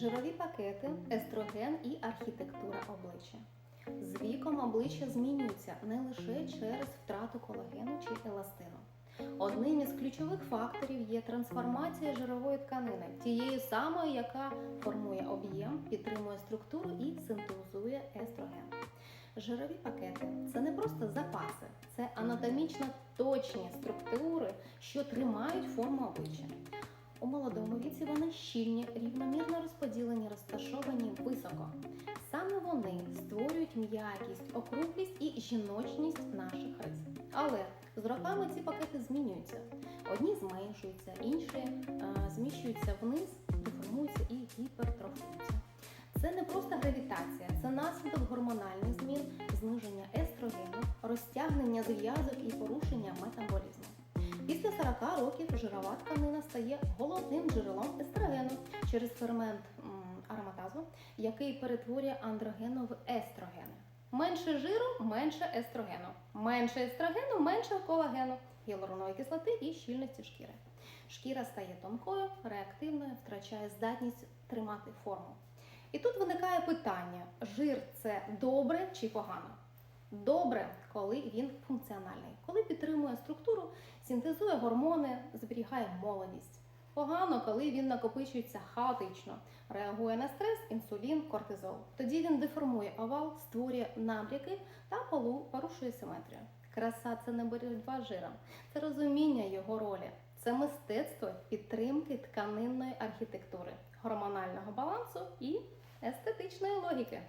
Жирові пакети, естроген і архітектура обличчя. З віком обличчя змінюється не лише через втрату колагену чи еластину. Одним із ключових факторів є трансформація жирової тканини, тієї самої, яка формує об'єм, підтримує структуру і синтезує естроген. Жирові пакети це не просто запаси, це анатомічно точні структури, що тримають форму обличчя. У молодому віці вони щільні, рівномірно розподілені, розташовані високо. Саме вони створюють м'якість, округлість і жіночність наших рис. Але з роками ці пакети змінюються. Одні зменшуються, інші е, зміщуються вниз, деформуються і гіпертрофуються. Це не просто гравітація, це наслідок гормональних змін, зниження естрогену, розтягнення зв'язок і порушення метаболізму. Після 40 років жирова тканина стає головним джерелом естрогену через фермент ароматазу, який перетворює андрогену в естрогени. Менше жиру, менше естрогену. Менше естрогену, менше колагену, гіалуронової кислоти і щільності шкіри. Шкіра стає тонкою, реактивною, втрачає здатність тримати форму. І тут виникає питання: жир це добре чи погано? Добре, коли він функціональний, коли підтримує структуру, синтезує гормони, зберігає молодість. Погано, коли він накопичується хаотично, реагує на стрес, інсулін, кортизол. Тоді він деформує овал, створює набряки та порушує симетрію. Краса це не боротьба жиром, це розуміння його ролі, це мистецтво підтримки тканинної архітектури, гормонального балансу і естетичної логіки.